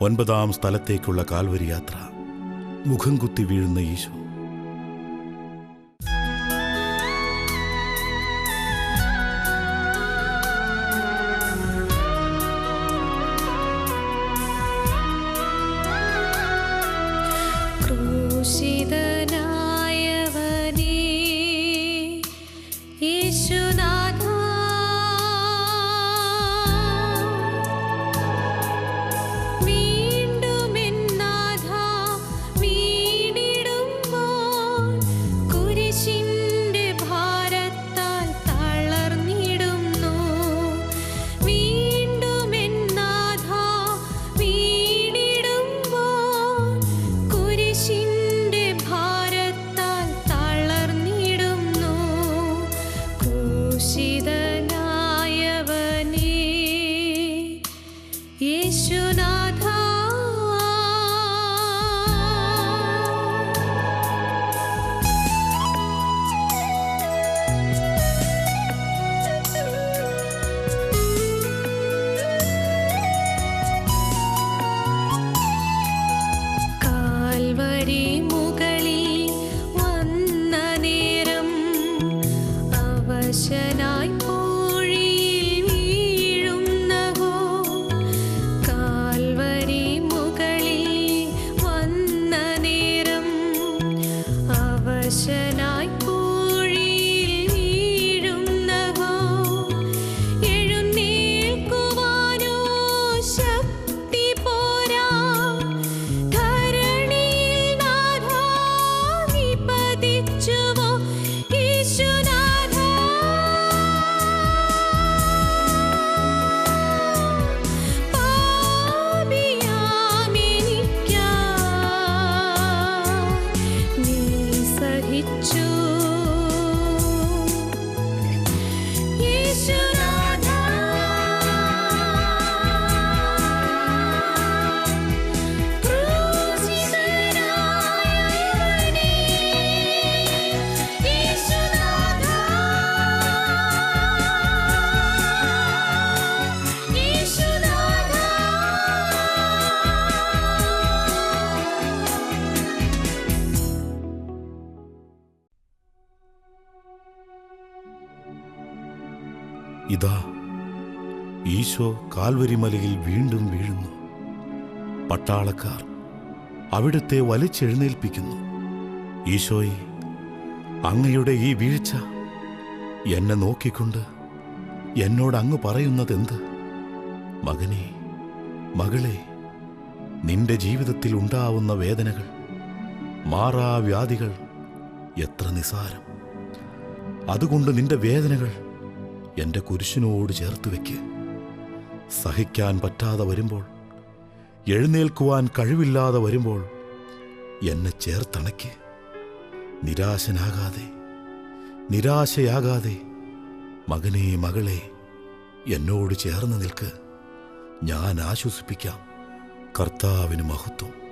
ഒൻപതാം സ്ഥലത്തേക്കുള്ള കാൽവരി യാത്ര മുഖം കുത്തി വീഴുന്ന ഈശോ. ക്രൂശിതനായവനേ യേശുനാഥ Precious. ഇതാ ഈശോ കാൽവരിമലയിൽ വീണ്ടും വീഴുന്നു. പട്ടാളക്കാർ അവിടുത്തെ വലിച്ചെഴുന്നേൽപ്പിക്കുന്നു. ഈശോയെ അങ്ങയുടെ ഈ വീഴ്ച എന്നെ നോക്കിക്കൊണ്ട് എന്നോട് അങ്ങ് പറയുന്നത് പറയുന്നതെന്ത്? മകനെ മകളെ നിന്റെ ജീവിതത്തിൽ ഉണ്ടാവുന്ന വേദനകൾ മാറാവ്യാധികൾ എത്ര നിസാരം. അതുകൊണ്ട് നിന്റെ വേദനകൾ എന്റെ കുരിശിനോട് ചേർത്ത് വെക്ക്. സഹിക്കാൻ പറ്റാതെ വരുമ്പോൾ എഴുന്നേൽക്കുവാൻ കഴിവില്ലാതെ വരുമ്പോൾ എന്നെ ചേർത്തണയ്ക്ക്. നിരാശനാകാതെ നിരാശയാകാതെ മകനെ മകളെ എന്നോട് ചേർന്ന് നിൽക്ക്. ഞാൻ ആശ്വസിപ്പിക്കാം. കർത്താവിന് മഹത്വം.